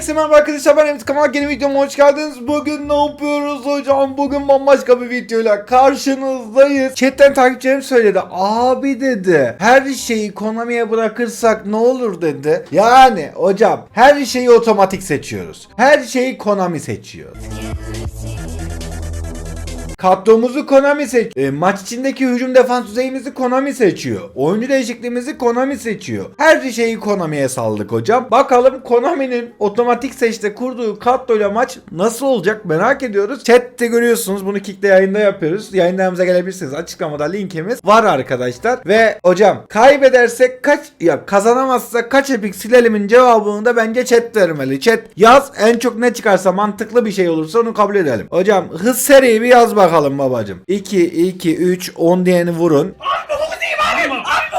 Herkese merhaba arkadaşlar ben Emit Kamal yeni videoma hoş geldiniz. Bugün ne yapıyoruz hocam? Bugün bambaşka bir videoyla karşınızdayız. Chatten takipçilerim söyledi. Abi dedi her şeyi Konami'ye bırakırsak ne olur dedi. Yani hocam her şeyi otomatik seçiyoruz. Her şeyi Konami seçiyor. Kadromuzu Konami seç. e, maç içindeki hücum defans düzeyimizi Konami seçiyor. Oyuncu değişikliğimizi Konami seçiyor. Her şeyi Konami'ye saldık hocam. Bakalım Konami'nin otomatik seçte kurduğu kadroyla maç nasıl olacak merak ediyoruz. Chat'te görüyorsunuz bunu Kick'te yayında yapıyoruz. Yayınlarımıza gelebilirsiniz. Açıklamada linkimiz var arkadaşlar. Ve hocam kaybedersek kaç ya kazanamazsak kaç epik silelimin cevabını da bence chat vermeli. Chat yaz en çok ne çıkarsa mantıklı bir şey olursa onu kabul edelim. Hocam hız seriyi bir yaz bakalım babacım. 2 2 3 10 diyeni vurun.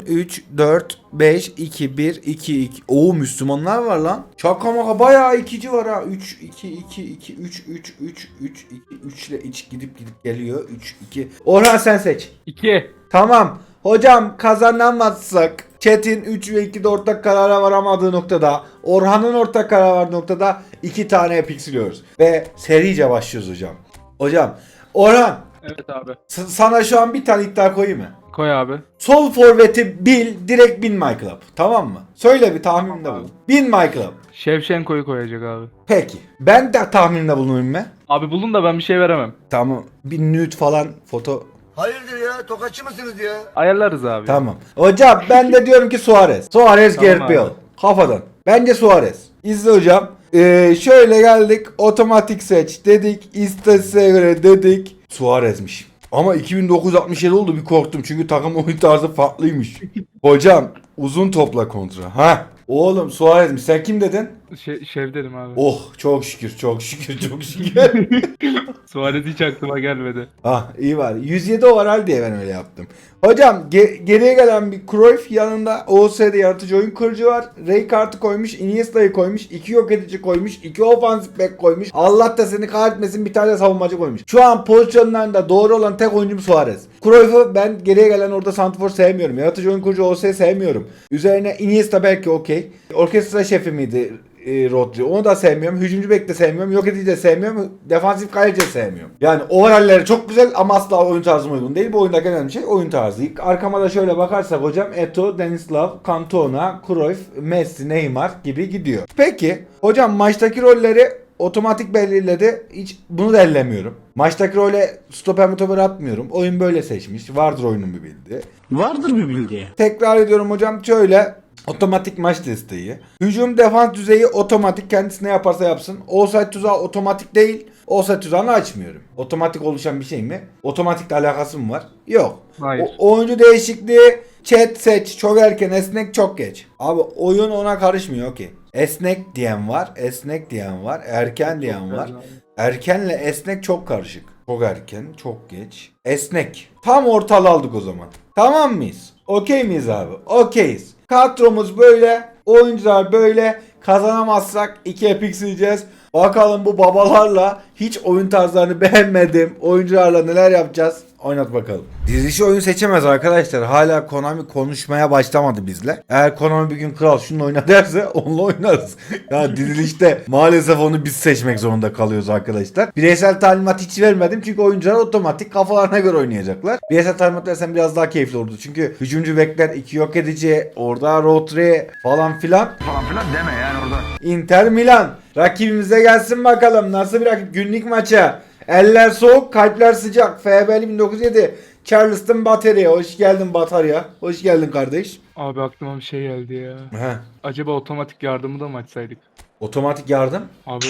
3 4 5 2 1 2 2 Oo Müslümanlar var lan. Şaka maka bayağı ikici var ha. 3 2 2 2 3 3 3 3 2 3 ile iç gidip gidip geliyor. 3 2 Orhan sen seç. 2. Tamam. Hocam kazanamazsak Çetin 3 ve 2'de ortak karara varamadığı noktada Orhan'ın ortak karar vardığı noktada 2 tane epik siliyoruz. Ve serice başlıyoruz hocam. Hocam Orhan Evet abi. s- sana şu an bir tane iddia koyayım mı? Koy abi. Sol forveti bil direkt bin My Club. Tamam mı? Söyle bir tahminde Tamam. bulun. Bin My Club. Şevşenko'yu koyacak abi. Peki. Ben de tahminde bulunayım mı? Abi bulun da ben bir şey veremem. Tamam. Bir nude falan foto. Hayırdır ya? Tokatçı mısınız ya? Ayarlarız abi. Tamam. Hocam ben de diyorum ki Suarez. Suarez Tamam Gareth abi. Bale. Kafadan. Bence Suarez. İzle hocam. Ee, şöyle geldik. Otomatik seç dedik. İstatistiğe göre dedik. Suarez'miş. Ama 2967 oldu bir korktum. Çünkü takım oyun tarzı farklıymış. hocam uzun topla kontra. Ha. Oğlum Suarez'miş. Sen kim dedin? Şe- şev dedim abi. Oh çok şükür çok şükür çok şükür. Suarez hiç aklıma gelmedi. ah iyi var. 107 overall diye ben öyle yaptım. Hocam ge- geriye gelen bir Cruyff yanında OS'de yaratıcı oyun kurucu var. Ray kartı koymuş, Iniesta'yı koymuş, iki yok edici koymuş, iki ofansif back koymuş. Allah da seni kahretmesin bir tane savunmacı koymuş. Şu an pozisyonlarında doğru olan tek oyuncum Suarez. Cruyff'u ben geriye gelen orada Santifor sevmiyorum. Yaratıcı oyun kurucu OS'yi sevmiyorum. Üzerine Iniesta belki okey. Orkestra şefi miydi? e, Rodri. Onu da sevmiyorum. Hücumcu bek de sevmiyorum. Yok edici de sevmiyorum. Defansif kaleci sevmiyorum. Yani overallleri çok güzel ama asla oyun tarzıma uygun değil. Bu oyundaki önemli şey oyun tarzı. Arkama da şöyle bakarsak hocam Eto, Denislav, Cantona, Cruyff, Messi, Neymar gibi gidiyor. Peki hocam maçtaki rolleri otomatik belirledi. Hiç bunu da ellemiyorum. Maçtaki role stoper motoper atmıyorum. Oyun böyle seçmiş. Vardır oyunun bir bildiği. Vardır bir bildiği. Tekrar ediyorum hocam şöyle otomatik maç desteği. Hücum defans düzeyi otomatik kendisi ne yaparsa yapsın. Offside tuzağı otomatik değil. Offside tuzağını açmıyorum. Otomatik oluşan bir şey mi? Otomatikle alakası mı var? Yok. Hayır. O- oyuncu değişikliği chat seç çok erken esnek çok geç. Abi oyun ona karışmıyor ki. Esnek diyen var, esnek diyen var, erken diyen var. Erkenle esnek çok karışık. Çok erken, çok geç. Esnek. Tam ortalı aldık o zaman. Tamam mıyız? Okey miyiz abi? Okeyiz. Kadromuz böyle. Oyuncular böyle. Kazanamazsak 2 epic sileceğiz. Bakalım bu babalarla hiç oyun tarzlarını beğenmedim. Oyuncularla neler yapacağız? Oynat bakalım. Dizilişi oyun seçemez arkadaşlar. Hala Konami konuşmaya başlamadı bizle. Eğer Konami bir gün kral şunu oyna derse onunla oynarız. ya dizilişte maalesef onu biz seçmek zorunda kalıyoruz arkadaşlar. Bireysel talimat hiç vermedim çünkü oyuncular otomatik kafalarına göre oynayacaklar. Bireysel talimat versen biraz daha keyifli olurdu. Çünkü hücumcu bekler, iki yok edici, orada Rodri falan filan. Falan filan deme yani orada. Inter Milan. Rakibimize gelsin bakalım. Nasıl bir rakip? Günlük maça. Eller soğuk, kalpler sıcak. FBL 1907. Charleston Battery. Hoş geldin Batarya. Hoş geldin kardeş. Abi aklıma bir şey geldi ya. He. Acaba otomatik yardımı da mı açsaydık? Otomatik yardım. Abi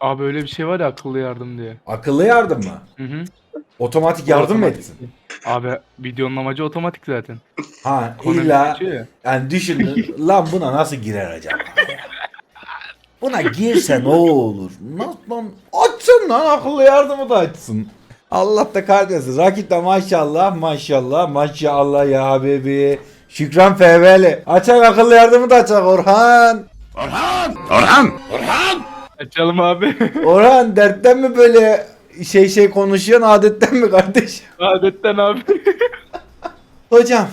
abi öyle bir şey var ya akıllı yardım diye. Akıllı yardım mı? Hı hı. Otomatik yardım mı Otomatik. etsin? Abi videonun amacı otomatik zaten. Ha Konami illa yani düşün lan buna nasıl girer acaba? Buna girse ne olur? Nasıl açsın lan akıllı yardımı da açsın. Allah da kahretsin. Rakip de maşallah maşallah maşallah ya habibi. Şükran FV'li. Açak akıllı yardımı da açak Orhan. Orhan! Orhan! Orhan! Açalım abi. Orhan dertten mi böyle şey şey konuşuyorsun adetten mi kardeş? Adetten abi. Hocam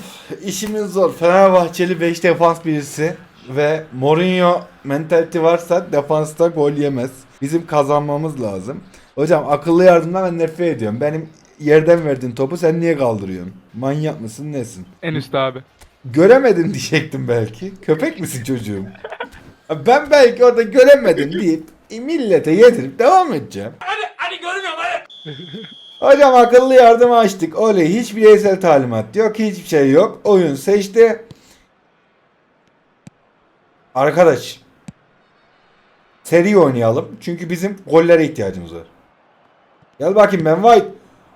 işimiz zor. Fenerbahçeli 5 defans birisi. Ve Mourinho mentality varsa defansta gol yemez. Bizim kazanmamız lazım. Hocam akıllı yardımdan ben nefret ediyorum. Benim yerden verdiğin topu sen niye kaldırıyorsun? Manyak mısın nesin? En üstte abi. Göremedin diyecektim belki. Köpek misin çocuğum? Ben belki orada göremedim deyip millete yedirip devam edeceğim. Hadi, hadi görmüyorum hadi. Hocam akıllı yardım açtık. Oley hiç bireysel talimat yok. Hiçbir şey yok. Oyun seçti. Arkadaş. Seri oynayalım. Çünkü bizim gollere ihtiyacımız var. Gel bakayım ben White.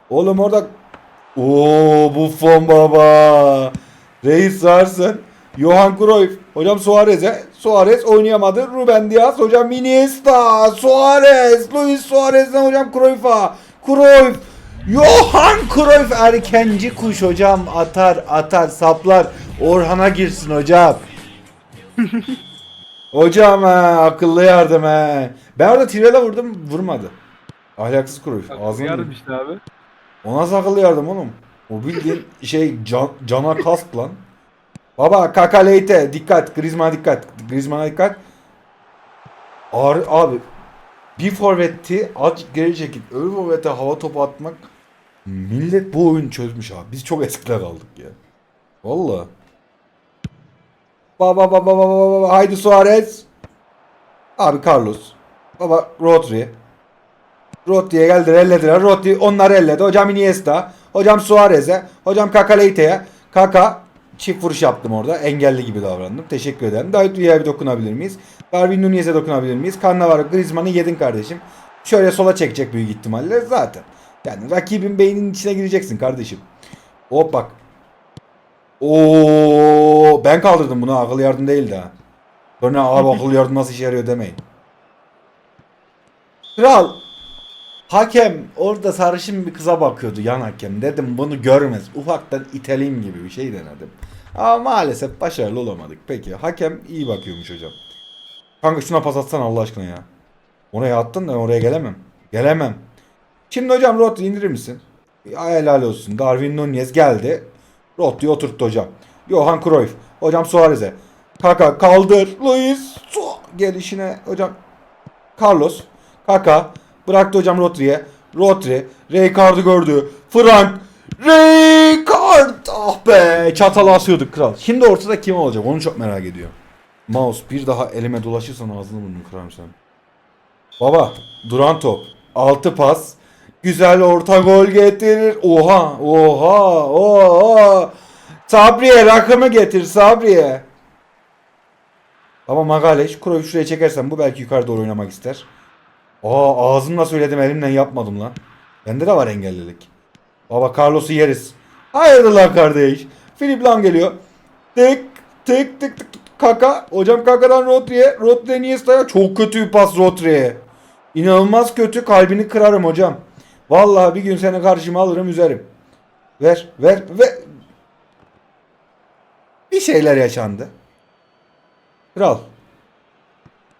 Oğlum orada Oo Buffon baba. Reis varsın. Johan Cruyff. Hocam Suarez'e. Suarez oynayamadı. Ruben Diaz. Hocam Iniesta. Suarez. Luis Suarez'den hocam Cruyff'a. Cruyff. Johan Cruyff erkenci kuş hocam. Atar atar saplar. Orhan'a girsin hocam. hocam ha, akıllı yardım he. Ben orada Tirel'e vurdum vurmadı. Ahlaksız Cruyff. Ağzını Yardım işte abi. o nasıl akıllı yardım oğlum? O bildiğin şey can, cana kask lan. Baba Kaka Leite dikkat. Griezmann'a dikkat. Griezmann'a dikkat. Ağrı, abi bir forveti azıcık geri çekip öbür forvete hava topu atmak millet bu oyunu çözmüş abi. Biz çok eskide kaldık ya. Valla. Baba baba baba baba haydi Suarez. Abi Carlos. Baba Rodri. Rodri'ye geldiler ellediler. Rodri onları elledi. Hocam Iniesta. Hocam Suarez'e. Hocam Kaka Leite'ye. Kaka çift vuruş yaptım orada. Engelli gibi davrandım. Teşekkür ederim. David Villa'ya bir dokunabilir miyiz? Darwin Nunez'e dokunabilir miyiz? Cannavaro Griezmann'ı yedin kardeşim. Şöyle sola çekecek büyük ihtimalle zaten. Yani rakibin beyninin içine gireceksin kardeşim. Hop bak. Oo ben kaldırdım bunu akıl yardım değildi ha. Sonra abi akıl yardım nasıl işe yarıyor demeyin. Kral Hakem orada sarışın bir kıza bakıyordu yan hakem. Dedim bunu görmez. Ufaktan iteleyim gibi bir şey denedim. Ama maalesef başarılı olamadık. Peki hakem iyi bakıyormuş hocam. Kanka şuna pas atsana Allah aşkına ya. Oraya attın da oraya gelemem. Gelemem. Şimdi hocam Rodri indirir misin? Ya helal olsun. Darwin Nunez geldi. Rodri oturttu hocam. Johan Cruyff. Hocam Suarez'e. Kaka kaldır. Luis. Su gelişine hocam. Carlos. Kaka. Bıraktı hocam Rodri'ye. Rodri. Rijkaard'ı gördü. Frank. Rijkaard. Ah be. Çatalı asıyorduk kral. Şimdi ortada kim olacak onu çok merak ediyorum. Mouse bir daha elime dolaşırsan ağzını burnunu kırarım sen. Baba. Duran top. Altı pas. Güzel orta gol getirir. Oha. Oha. Oha. Sabriye rakamı getir Sabriye. Ama Magaleş. Kroy şuraya çekersen bu belki yukarı doğru oynamak ister. Aa ağzımla söyledim elimle yapmadım lan. Bende de var engellilik. Baba Carlos'u yeriz. Hayırdır lan kardeş. Filip Lam geliyor. Tık tık tık tık tık. Kaka. Hocam Kaka'dan Rodri'ye. Rodri Iniesta'ya. Çok kötü bir pas Rodri'ye. İnanılmaz kötü. Kalbini kırarım hocam. Vallahi bir gün seni karşıma alırım üzerim. Ver ver ve bir şeyler yaşandı. Kral.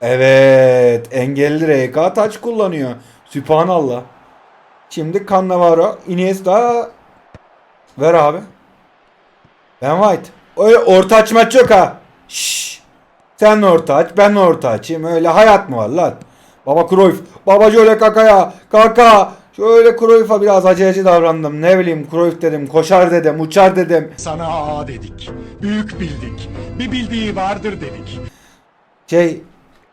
Evet. Engelli RK taç kullanıyor. Sübhanallah. Şimdi Cannavaro. Iniesta. Ver abi. Ben White. Öyle orta aç maç yok ha. Şşş. Sen orta aç. Ben orta açayım. Öyle hayat mı var lan? Baba Cruyff. Baba şöyle kakaya. Kaka. Şöyle Cruyff'a biraz aceleci davrandım. Ne bileyim Cruyff dedim. Koşar dedim. Uçar dedim. Sana ağa dedik. Büyük bildik. Bir bildiği vardır dedik. Şey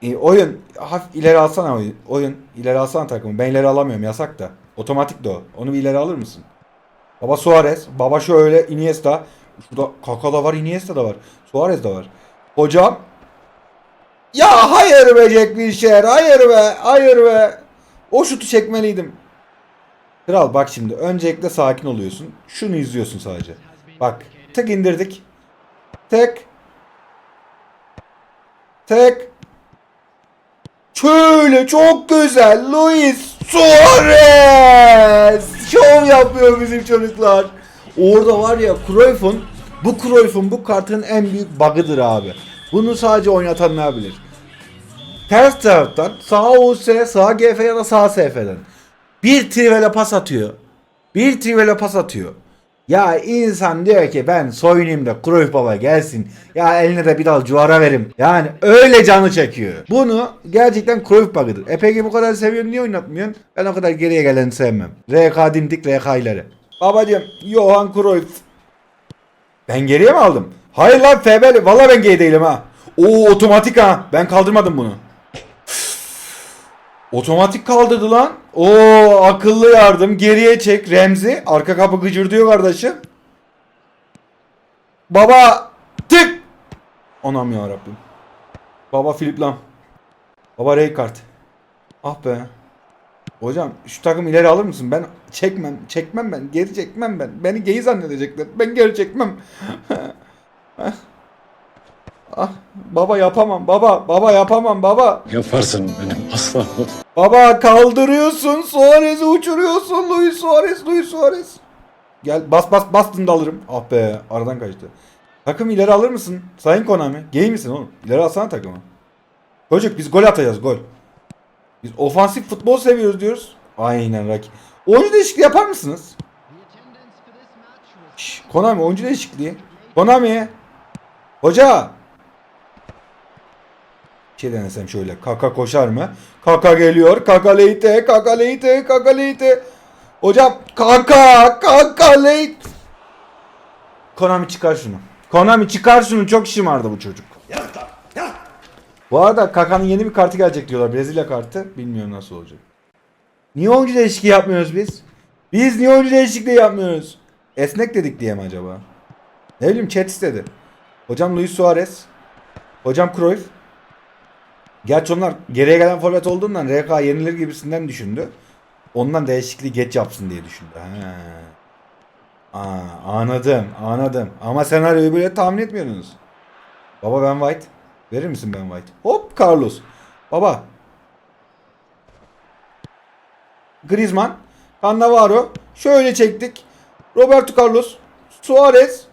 e, oyun hafif ileri alsana oyun. Oyun ileri alsana takımı. Ben ileri alamıyorum yasak da. Otomatik de o. Onu bir ileri alır mısın? Baba Suarez. Baba şöyle Iniesta. Şurada Kaka da var Iniesta da var. Suarez de var. Hocam. Ya hayır be Jack Wilshere. Hayır be. Hayır be. O şutu çekmeliydim. Kral bak şimdi. Öncelikle sakin oluyorsun. Şunu izliyorsun sadece. Bak. Tık indirdik. Tek. Tek. Şöyle çok güzel. Luis Suarez. Şov yapıyor bizim çocuklar. Orada var ya Cruyff'un bu Cruyff'un bu kartın en büyük bug'ıdır abi. Bunu sadece oynatanlar bilir. Ters taraftan sağ US, sağ GF ya da sağ SF'den bir trivele pas atıyor. Bir trivele pas atıyor. Ya insan diyor ki ben soyunayım da Cruyff Baba gelsin. Ya eline de bir dal cuvara verim. Yani öyle canı çekiyor. Bunu gerçekten Cruyff Baba'dır. E peki bu kadar seviyorsun niye oynatmıyorsun? Ben o kadar geriye geleni sevmem. RK dimdik RK ileri. Babacım Johan Cruyff. Ben geriye mi aldım? Hayır lan FB'li. Valla ben geri değilim ha. Oo otomatik ha. Ben kaldırmadım bunu. Otomatik kaldırdı lan. Oo akıllı yardım. Geriye çek Remzi. Arka kapı gıcır diyor kardeşim. Baba tık. Anam ya Rabbim. Baba Filip Lam. Baba Raykart. Ah be. Hocam şu takım ileri alır mısın? Ben çekmem. Çekmem ben. Geri çekmem ben. Beni geyi zannedecekler. Ben geri çekmem. ah. Baba yapamam. Baba. Baba yapamam. Baba. Yaparsın benim aslanım. Baba kaldırıyorsun. Suarez'i uçuruyorsun. Luis Suarez. Luis Suarez. Gel bas bas bastın da alırım. Ah be aradan kaçtı. Takım ileri alır mısın? Sayın Konami. Gay misin oğlum? İleri alsana takımı. Çocuk biz gol atacağız gol. Biz ofansif futbol seviyoruz diyoruz. Aynen Raki. Oyuncu değişikliği yapar mısınız? Şş, Konami oyuncu değişikliği. Konami. Hoca. Şey denesem şöyle. Kaka koşar mı? Kaka geliyor. Kaka Leite. Kaka Leite. Kaka Leite. Hocam kaka. Kaka Leite. Konami çıkar şunu. Konami çıkar şunu. Çok şımardı bu çocuk. Bu arada Kaka'nın yeni bir kartı gelecek diyorlar. Brezilya kartı. Bilmiyorum nasıl olacak. Niye oyuncu değişikliği yapmıyoruz biz? Biz niye oyuncu değişikliği yapmıyoruz? Esnek dedik diye mi acaba? Ne bileyim chat istedi. Hocam Luis Suarez. Hocam Cruyff. Gerçi onlar geriye gelen forvet olduğundan RK yenilir gibisinden düşündü. Ondan değişikliği geç yapsın diye düşündü. Ha. Aa, anladım anladım. Ama senaryoyu böyle tahmin etmiyordunuz. Baba Ben White. Verir misin Ben White? Hop Carlos. Baba. Griezmann. Cannavaro. Şöyle çektik. Roberto Carlos. Suarez.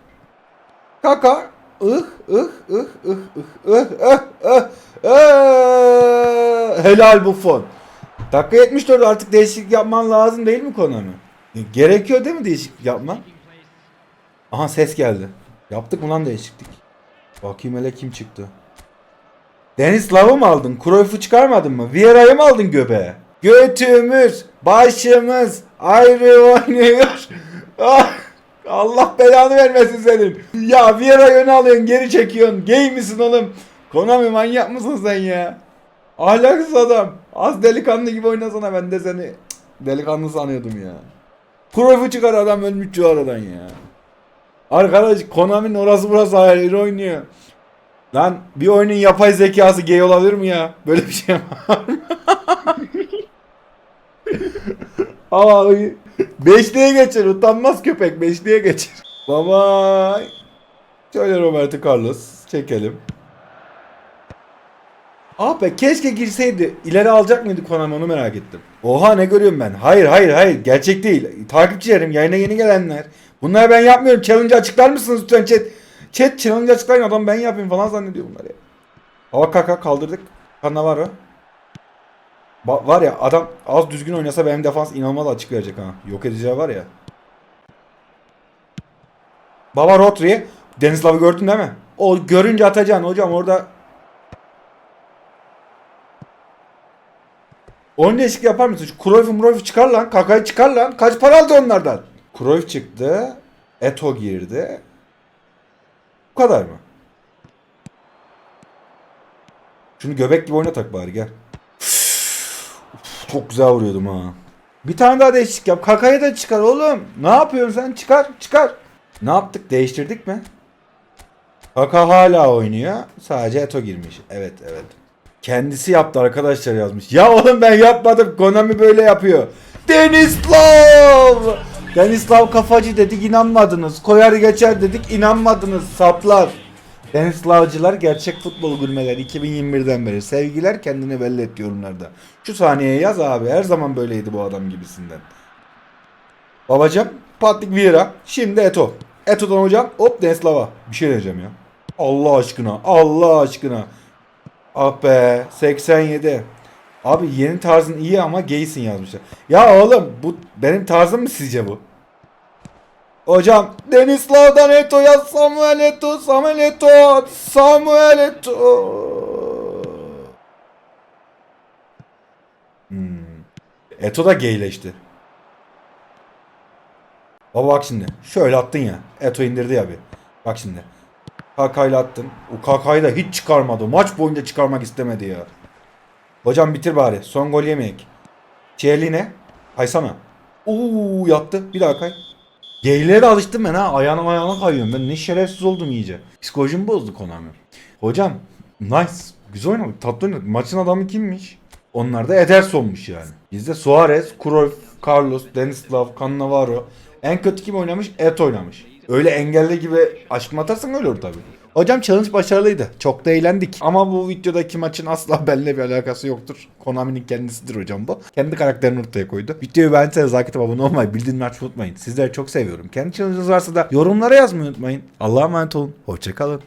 Kaka. Ih ih ih ih ih ih ih ih ih. Helal. Dakika 74 artık değişiklik yapman lazım değil mi Konami? Gerekiyor değil mi değişiklik yapman? Aha ses geldi. Yaptık mı lan değişiklik? Bakayım hele kim çıktı. Deniz Lav'ı mı aldın? Cruyff'u çıkarmadın mı? Vieira'yı mı aldın göbeğe? Götümüz, başımız ayrı oynuyor. Ah, Allah belanı vermesin senin. Ya Vieira'yı öne alıyorsun, geri çekiyorsun. Gay misin oğlum? Konami manyak mısın sen ya? Ahlaksız adam. Az delikanlı gibi oynasana ben de seni delikanlı sanıyordum ya. Cruyff'u çıkar adam ölmüş aradan ya. Arkadaş Konami'nin orası burası ayrı oynuyor. Lan bir oyunun yapay zekası gay olabilir mi ya? Böyle bir şey var mı? Ama beşliğe geçer utanmaz köpek beşliğe geçer. Baba. Şöyle Roberto Carlos çekelim. Ah be keşke girseydi. İleri alacak mıydı Konami onu merak ettim. Oha ne görüyorum ben. Hayır hayır hayır gerçek değil. Takipçilerim yayına yeni gelenler. Bunları ben yapmıyorum. Challenge açıklar mısınız lütfen chat? Chat challenge açıklayın adam ben yapayım falan zannediyor bunlar ya. Hava kaka kaldırdık. Cannavaro. Ba- var ya adam az düzgün oynasa benim defans inanılmaz açık verecek ha. Yok edeceği var ya. Baba Rotri. Denizlav'ı gördün değil mi? O görünce atacaksın hocam orada. Oyun değişikliği yapar mısın? Şu Cruyff'u çıkar lan. Kaka'yı çıkar lan. Kaç para aldı onlardan? Cruyff çıktı. Eto girdi. Bu kadar mı? Şunu göbek gibi oynatak bari gel. Çok güzel vuruyordum ha. Bir tane daha değişiklik yap. Kaka'yı da çıkar oğlum. Ne yapıyorsun sen? Çıkar, çıkar. Ne yaptık? Değiştirdik mi? Kaka hala oynuyor. Sadece Eto girmiş. Evet, evet. Kendisi yaptı arkadaşlar yazmış. Ya oğlum ben yapmadım. Konami böyle yapıyor. Denislav! Denislav kafacı dedik inanmadınız. Koyar geçer dedik inanmadınız saplar. Denislavcılar gerçek futbol gurmeleri 2021'den beri. Sevgiler kendini belli et yorumlarda. Şu saniyeye yaz abi. Her zaman böyleydi bu adam gibisinden. Babacım Patrick Vieira. Şimdi Eto. Eto'dan hocam hop Denislava. Bir şey diyeceğim ya. Allah aşkına. Allah aşkına. Ah be 87. Abi yeni tarzın iyi ama gaysin yazmışlar. Ya oğlum bu benim tarzım mı sizce bu? Hocam Denislav'dan Eto'ya Samuel Eto, Samuel Eto, Samuel Eto. Hmm. Eto da geyleşti. Baba bak şimdi. Şöyle attın ya. Eto indirdi ya bir. Bak şimdi. Kakayla attın. O Kakay'ı da hiç çıkarmadı. Maç boyunca çıkarmak istemedi ya. Hocam bitir bari. Son gol yemeyek. Çeyli ne? Kaysana. Uuu yattı. Bir daha kay. Geylere de alıştım ben ha. Ayağına ayağına kayıyorum. Ben ne şerefsiz oldum iyice. Psikolojimi bozdu Konami. Hocam nice. Güzel oynadık. Tatlı oynadık. Maçın adamı kimmiş? Onlar da Ederson'muş yani. Bizde Suarez, Cruyff, Carlos, Denislav, Cannavaro. En kötü kim oynamış? Et oynamış. Öyle engelli gibi aşkım atarsan öyle olur tabii. Hocam challenge başarılıydı. Çok da eğlendik. Ama bu videodaki maçın asla benimle bir alakası yoktur. Konami'nin kendisidir hocam bu. Kendi karakterini ortaya koydu. Videoyu beğendiyseniz like atıp abone olmayı, bildirimleri açmayı unutmayın. Sizleri çok seviyorum. Kendi challenge'ınız varsa da yorumlara yazmayı unutmayın. Allah'a emanet olun. Hoşçakalın.